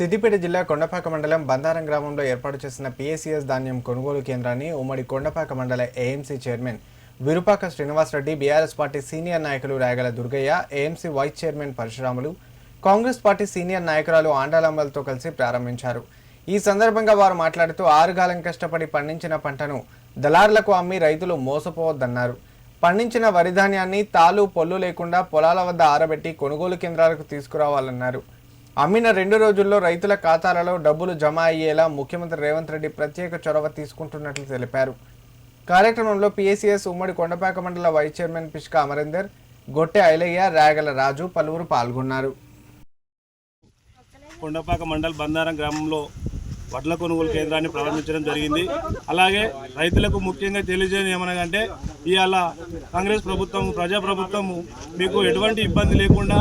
సిద్దిపేట జిల్లా కొండపాక మండలం బందారం గ్రామంలో ఏర్పాటు చేసిన పిఎస్సిఎస్ ధాన్యం కొనుగోలు కేంద్రాన్ని ఉమ్మడి కొండపాక మండల AMC chairman Virupaka Srinivasreddy BRS party senior నాయకులు Rayagala Durgaiah AMC vice chairman Parashuramulu Congress party senior నాయకురాలు ఆండాలమ్మలతో కలిసి ప్రారంభించారు. ఈ సందర్భంగా వారు మాట్లాడుతూ ఆరుగాలం కష్టపడి పండించిన పంటను దళారులకు అమ్మి రైతులు మోసపోవద్దన్నారు. పండించిన వరి ధాన్యాన్ని తాలు పొల్లు లేకుండా పొలాల వద్ద ఆరబెట్టి కొనుగోలు కేంద్రాలకు తీసుకురావాలన్నారు. అమ్మిన రెండు రోజుల్లో రైతుల ఖాతాలలో డబ్బులు జమ అయ్యేలా ముఖ్యమంత్రి రేవంత్ రెడ్డి ప్రత్యేక చొరవ తీసుకుంటున్నట్లు తెలిపారు. కార్యక్రమంలో పిఎస్సిఎస్ ఉమ్మడి కొండపాక మండల వైస్ చైర్మన్ పిష్క అమరేందర్ గొట్టె ఐలయ్య రాగల రాజు పలువురు పాల్గొన్నారు. కొండపాక మండల్ బందారం గ్రామంలో వడ్ల కొనుగోలు కేంద్రాన్ని ప్రారంభించడం జరిగింది. అలాగే రైతులకు ముఖ్యంగా తెలియజేయని ఏమనగంటే ఇవాళ కాంగ్రెస్ ప్రభుత్వం ప్రజాప్రభుత్వం మీకు ఎటువంటి ఇబ్బంది లేకుండా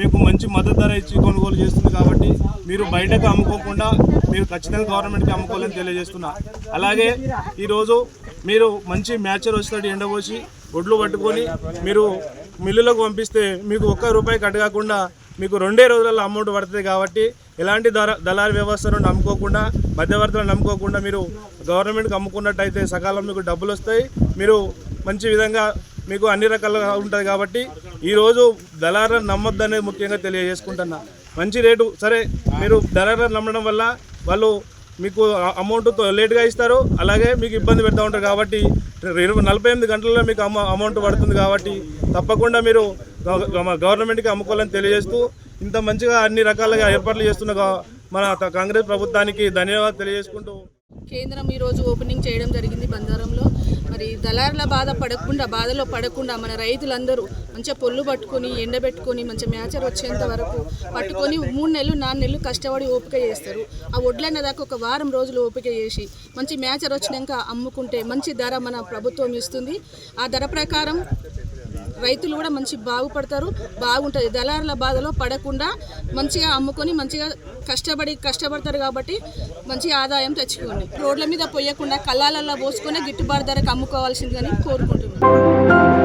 మీకు మంచి మద్దతు ధర ఇచ్చి కొనుగోలు చేస్తుంది కాబట్టి మీరు బయటకు అమ్ముకోకుండా మీరు ఖచ్చితంగా గవర్నమెంట్కి అమ్ముకోవాలని తెలియజేస్తున్నా. అలాగే ఈరోజు మీరు మంచి మ్యాచర్ వచ్చినట్టు ఎండబోసి ఒడ్లు పట్టుకొని మీరు మిల్లులకు పంపిస్తే మీకు ఒక్క రూపాయి కట్టకాకుండా మీకు రెండే రోజులలో అమౌంట్ పడుతుంది కాబట్టి ఎలాంటి దళ దళారీ వ్యవస్థను నమ్ముకోకుండా మధ్యవర్తులను నమ్ముకోకుండా మీరు గవర్నమెంట్కి అమ్ముకున్నట్టయితే సకాలం మీకు డబ్బులు వస్తాయి. మీరు మంచి విధంగా మీకు అన్ని రకాలుగా ఉంటుంది కాబట్టి ఈరోజు దళారులను నమ్మొద్దనేది ముఖ్యంగా తెలియజేసుకుంటున్నా. మంచి రేటు సరే మీరు దళారులను నమ్మడం వల్ల వాళ్ళు మీకు అమౌంట్ లేట్గా ఇస్తారు అలాగే మీకు ఇబ్బంది పెడతా ఉంటారు కాబట్టి ఇరవై నలభై ఎనిమిది గంటల్లో మీకు అమౌంట్ పడుతుంది కాబట్టి తప్పకుండా మీరు గవర్నమెంట్కి అమ్ముకోవాలని తెలియజేస్తూ ఇంత మంచిగా అన్ని రకాలుగా ఏర్పాట్లు చేస్తున్న మన కాంగ్రెస్ ప్రభుత్వానికి ధన్యవాదాలు తెలియజేసుకుంటూ. కేంద్రం ఈరోజు ఓపెనింగ్ చేయడం జరిగింది బంజారంలో. మరి దళారుల బాధ పడకుండా బాధలో పడకుండా మన రైతులందరూ మంచిగా పొల్లు పట్టుకొని ఎండబెట్టుకొని మంచి మ్యాచర్ వచ్చేంత వరకు పట్టుకొని మూడు నెలలు నాలుగు నెలలు కష్టపడి ఓపిక చేస్తారు. ఆ వడ్లన్న దాకా ఒక వారం రోజులు ఓపిక చేసి మంచి మ్యాచర్ వచ్చినాక అమ్ముకుంటే మంచి ధర మన ప్రభుత్వం ఇస్తుంది. ఆ ధర ప్రకారం రైతులు కూడా మంచి బాగుపడతారు బాగుంటుంది. దళారుల బాధలో పడకుండా మంచిగా అమ్ముకొని మంచిగా కష్టపడి కష్టపడతారు కాబట్టి మంచి ఆదాయం తెచ్చుకోండి. రోడ్ల మీద పోయకుండా కళ్ళాలలో పోసుకొని గిట్టుబాటు ధరకు అమ్ముకోవాల్సిందని కోరుకుంటున్నాను.